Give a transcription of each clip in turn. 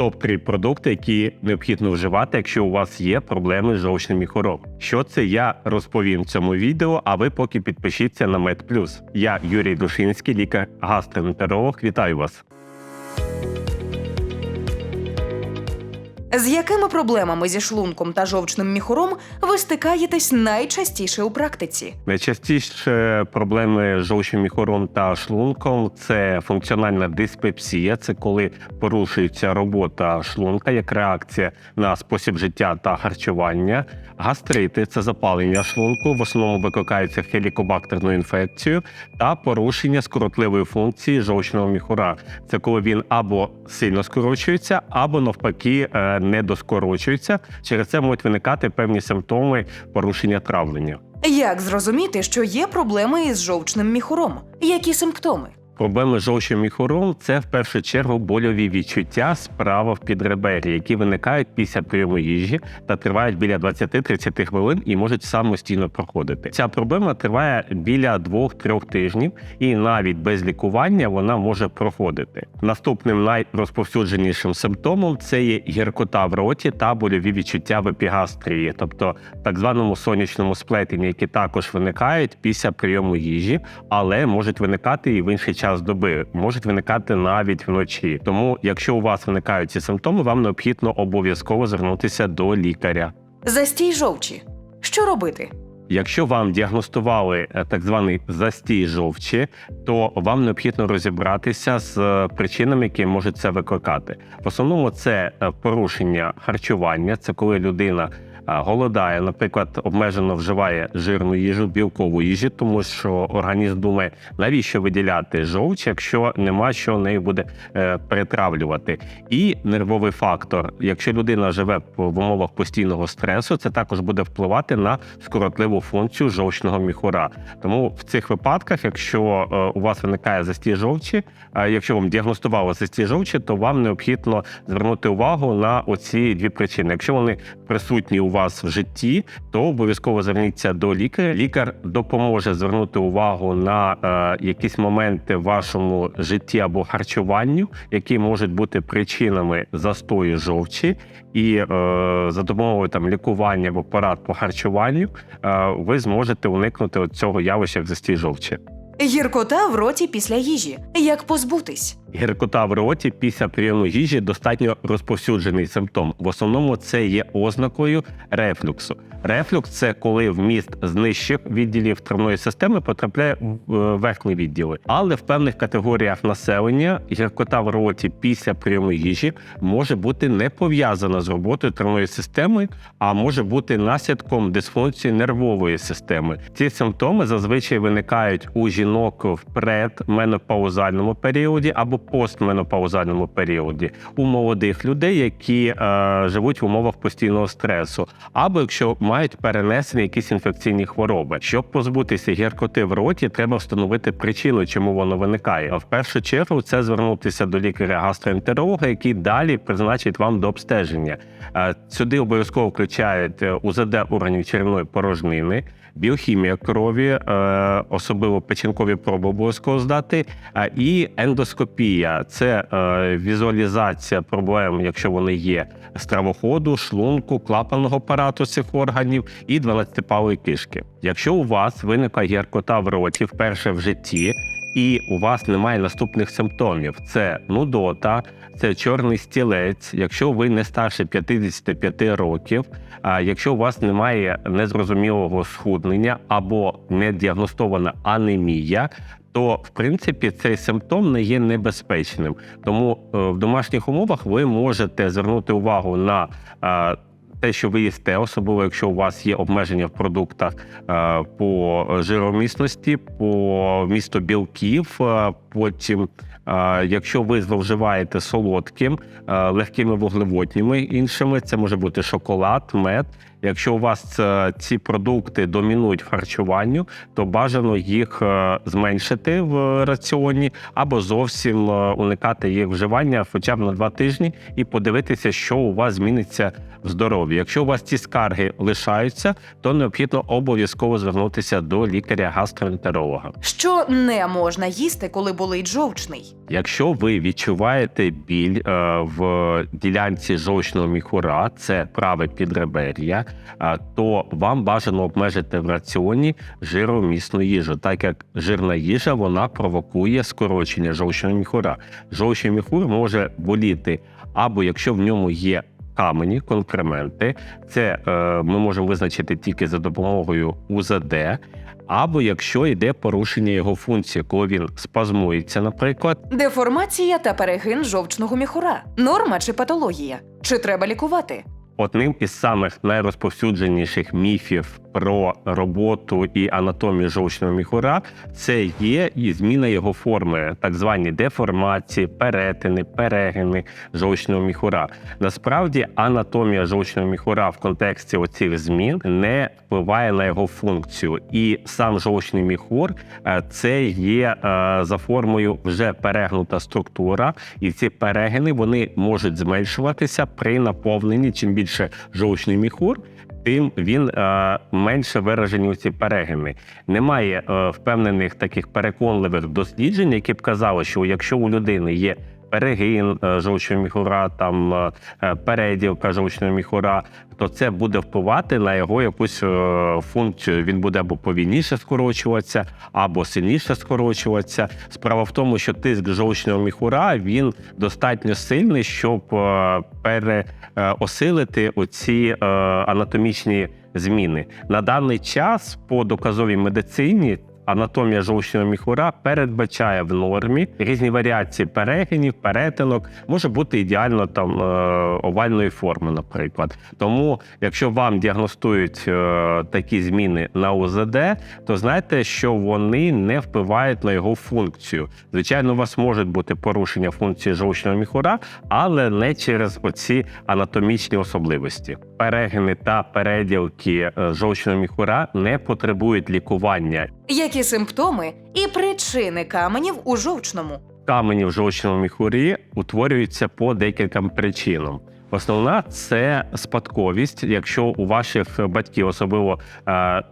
Топ-3 продукти, які необхідно вживати, якщо у вас є проблеми з жовчними міхуром. Що це я розповім в цьому відео, а ви поки підпишіться на MedPlus. Я Юрій Душинський, лікар гастроентеролог. Вітаю вас. З якими проблемами зі шлунком та жовчним міхуром ви стикаєтесь найчастіше у практиці? Найчастіше проблеми з жовчним міхуром та шлунком це функціональна диспепсія, це коли порушується робота шлунка як реакція на спосіб життя та харчування. Гастрити це запалення шлунку, в основному викликається хелікобактерною інфекцією та порушення скоротливої функції жовчного міхура. Це коли він або сильно скорочується, або навпаки е, не доскорочується. Через це можуть виникати певні симптоми порушення травлення. Як зрозуміти, що є проблеми із жовчним міхуром? Які симптоми? Проблеми з жовчним міхуром – це в першу чергу больові відчуття справа в підребері, які виникають після прийому їжі та тривають біля 20-30 хвилин і можуть самостійно проходити. Ця проблема триває біля 2-3 тижнів, і навіть без лікування вона може проходити. Наступним найрозповсюдженішим симптомом це є гіркота в роті та больові відчуття в епігастрії, тобто так званому сонячному сплетенні, які також виникають після прийому їжі, але можуть виникати і в інший час доби, можуть виникати навіть вночі. Тому, якщо у вас виникають ці симптоми, вам необхідно обов'язково звернутися до лікаря. Застій жовчі. Що робити? Якщо вам діагностували е, так званий застій жовчі, то вам необхідно розібратися з е, причинами, які можуть це викликати. В основному це е, порушення харчування, це коли людина голодає, наприклад, обмежено вживає жирну їжу, білкову їжу, тому що організм думає, навіщо виділяти жовч, якщо нема що нею буде е, перетравлювати. І нервовий фактор. Якщо людина живе в умовах постійного стресу, це також буде впливати на скоротливу функцію жовчного міхура. Тому в цих випадках, якщо е, у вас виникає застій жовчі, е, якщо вам діагностували застій жовчі, то вам необхідно звернути увагу на оці дві причини. Якщо вони присутні у вас в житті, то обов'язково зверніться до лікаря. Лікар допоможе звернути увагу на е, якісь моменти в вашому житті або харчуванню, які можуть бути причинами застою жовчі, і е, за допомогою там лікування або порад по харчуванню е, ви зможете уникнути цього явища як застій жовчі. Гіркота в роті після їжі. Як позбутись? Гіркота в роті після прийому їжі достатньо розповсюджений симптом. В основному це є ознакою рефлюксу. Рефлюкс це коли вміст з нижчих відділів травної системи потрапляє в е, верхні відділи. Але в певних категоріях населення гіркота в роті після прийому їжі може бути не пов'язана з роботою травної системи, а може бути наслідком дисфункції нервової системи. Ці симптоми зазвичай виникають у жінок в предменопаузальному періоді або постменопаузальному періоді, у молодих людей, які е, живуть в умовах постійного стресу, або якщо мають перенесені якісь інфекційні хвороби. Щоб позбутися гіркоти в роті, треба встановити причину, чому воно виникає. А в першу чергу це звернутися до лікаря-гастроентеролога, який далі призначить вам до обстеження. Е, Сюди обов'язково включають е, УЗД органів черевної порожнини, біохімія крові, е, особливо печінкові проби обов'язково здати, е, і ендоскопія це е, візуалізація проблем, якщо вони є, стравоходу, шлунку, клапанного апарату цих органів і 12-палої кишки. Якщо у вас виникла гіркота в роті вперше в житті. І у вас немає наступних симптомів: це нудота, це чорний стілець. Якщо ви не старше 55 років, а якщо у вас немає незрозумілого схуднення або не діагностована анемія. То в принципі цей симптом не є небезпечним, тому е, в домашніх умовах ви можете звернути увагу на е, те, що ви їсте, особливо якщо у вас є обмеження в продуктах е, по жиромісності, по місту білків, потім. Якщо ви зловживаєте солодким, е, легкими вуглеводніми іншими, це може бути шоколад, мед. Якщо у вас е, ці продукти домінують харчуванню, то бажано їх е, зменшити в раціоні або зовсім уникати їх вживання хоча б на два тижні і подивитися, що у вас зміниться в здоров'ї. Якщо у вас ці скарги лишаються, то необхідно обов'язково звернутися до лікаря-гастроентеролога. Що не можна їсти, коли болить жовчний? Якщо ви відчуваєте біль е, в ділянці жовчного міхура, це праве підребер'я, е, то вам бажано обмежити в раціоні жиромісну їжу, так як жирна їжа вона провокує скорочення жовчного міхура. Жовчний міхур може боліти або якщо в ньому є камені, конкременти, це е, ми можемо визначити тільки за допомогою УЗД. Або якщо йде порушення його функції, коли він спазмується, наприклад, Деформація та перегин жовчного міхура. Норма чи патологія? Чи треба лікувати? Одним із самих найрозповсюдженіших міфів про роботу і анатомію жовчного міхура це є і зміна його форми, так звані деформації, перетини, перегини жовчного міхура. Насправді, анатомія жовчного міхура в контексті оцих змін не впливає на його функцію, і сам жовчний міхур е, це є е, за формою вже перегнута структура, і ці перегини вони можуть зменшуватися при наповненні. Чим більше жовчний міхур, тим він е, менше виражені у ці перегини. Немає е, впевнених таких переконливих досліджень, які б казали, що якщо у людини є перегин е, жовчного міхура, там е, е, переділка жовчного міхура, то це буде впливати на його якусь функцію. Він буде або повільніше скорочуватися, або сильніше скорочуватися. Справа в тому, що тиск жовчного міхура він достатньо сильний, щоб переосилити оці анатомічні зміни. На даний час по доказовій медицині. Анатомія жовчного міхура передбачає в нормі різні варіації перегинів, перетинок, може бути ідеально там е, овальної форми, наприклад. Тому, якщо вам діагностують е, такі зміни на УЗД, то знайте, що вони не впливають на його функцію. Звичайно, у вас можуть бути порушення функції жовчного міхура, але не через оці анатомічні особливості. Перегини та переділки е, жовчного міхура не потребують лікування. Які симптоми і причини каменів у жовчному? камені в жовчному міхурі утворюються по декільком причинам. Основна це спадковість. Якщо у ваших батьків особливо е,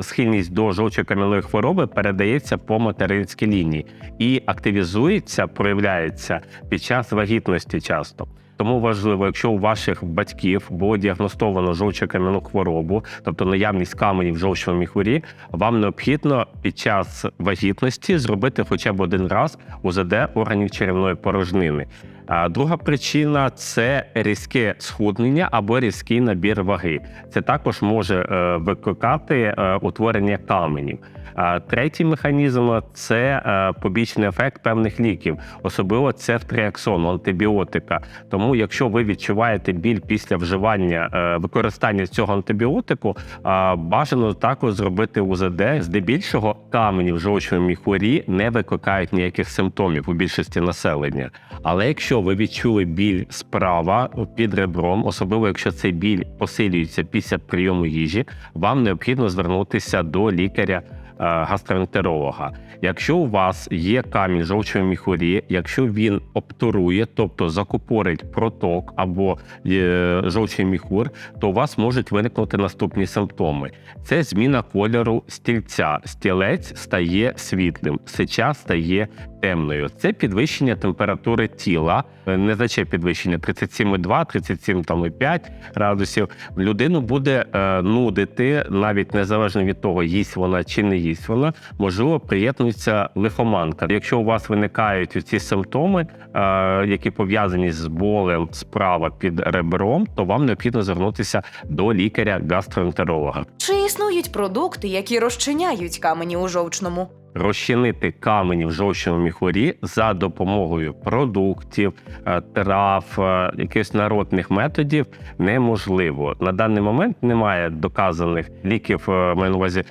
схильність до жовчокам'яної хвороби передається по материнській лінії і активізується, проявляється під час вагітності часто. Тому важливо, якщо у ваших батьків було діагностовано жовчокам'яну хворобу, тобто наявність каменів в жовчному міхурі, вам необхідно під час вагітності зробити хоча б один раз УЗД органів черевної порожнини. А друга причина це різке схуднення або різкий набір ваги. Це також може е, викликати е, утворення каменів. А третій механізм це е, побічний ефект певних ліків, особливо цефтріаксону, антибіотика. Тому, якщо ви відчуваєте біль після вживання е, використання цього антибіотику, а, бажано також зробити УЗД. Здебільшого камені в жовчному міхурі не викликають ніяких симптомів у більшості населення. Але якщо ви відчули біль справа під ребром, особливо якщо цей біль посилюється після прийому їжі, вам необхідно звернутися до лікаря. Е, Гастроентеролога. Якщо у вас є камінь жовчої міхурі, якщо він обтурує, тобто закупорить проток або е, жовчий міхур, то у вас можуть виникнути наступні симптоми: це зміна кольору стільця. Стілець стає світлим, сича стає темною. Це підвищення температури тіла, е, незначне підвищення 37,2, 37,5 градусів. Людину буде е, нудити, навіть незалежно від того, їсть вона чи не їсть вона, можливо, приєднується лихоманка. Якщо у вас виникають ці симптоми, е, які пов'язані з болем справа під ребром, то вам необхідно звернутися до лікаря-гастроентеролога. Чи існують продукти, які розчиняють камені у жовчному? Розчинити камені в жовчному міхурі за допомогою продуктів, е, трав, е, якихось народних методів неможливо. На даний момент немає доказаних ліків е, маю на увазі.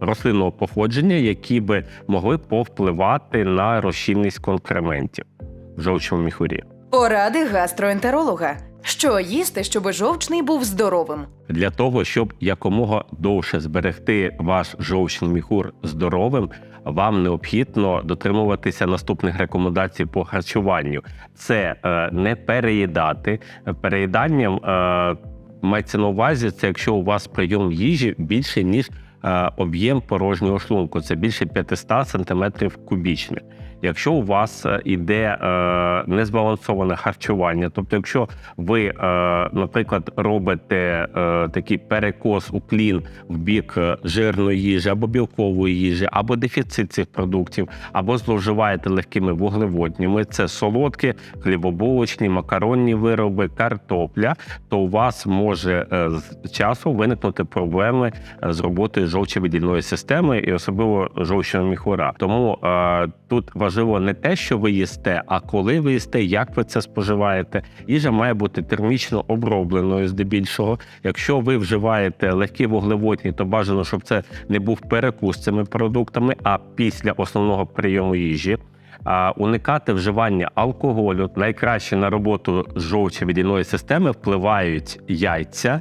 Рослинного походження, які би могли повпливати на розчинність конкрементів в жовчому міхурі. Поради гастроентеролога. Що їсти, щоб жовчний був здоровим? Для того, щоб якомога довше зберегти ваш жовчний міхур здоровим, вам необхідно дотримуватися наступних рекомендацій по харчуванню. Це е, не переїдати. Переїданням е, мається на увазі, це якщо у вас прийом їжі більше ніж е, об'єм порожнього шлунку, це більше 500 см кубічних. Якщо у вас е, іде е, незбалансоване харчування, тобто, якщо ви, е, наприклад, робите такий перекос уклін в бік жирної їжі або білкової їжі, або дефіцит цих продуктів, або зловживаєте легкими вуглеводнями, це солодкі, хлібобулочні, макаронні вироби, картопля, то у вас може з часу виникнути проблеми з роботою жовчовидільної системи і особливо жовчного міхура. Тому тут важливо не те, що ви їсте, а коли ви їсте, як ви це споживаєте. Їжа має бути термічно обробленою здебільшого. Якщо ви вживаєте легкі вуглеводні, то бажано, щоб це не був перекус цими продуктами, а після основного прийому їжі. А уникати вживання алкоголю найкраще на роботу жовчовидільної системи впливають яйця,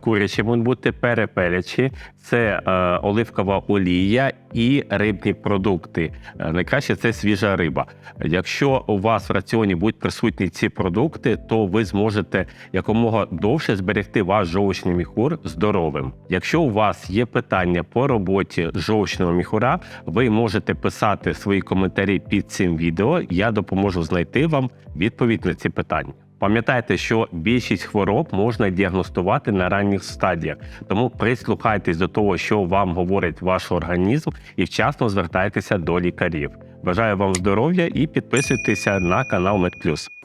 курячі можуть бути перепелячі, це е, оливкова олія і рибні продукти. Е, Найкраще це свіжа риба. Якщо у вас в раціоні будуть присутні ці продукти, то ви зможете якомога довше зберегти ваш жовчний міхур здоровим. Якщо у вас є питання по роботі жовчного міхура, ви можете писати свої коментарі під цим відео. Я допоможу знайти вам відповідь на ці питання. Пам'ятайте, що більшість хвороб можна діагностувати на ранніх стадіях, тому прислухайтесь до того, що вам говорить ваш організм, і вчасно звертайтеся до лікарів. Бажаю вам здоров'я і підписуйтеся на канал MedPlus.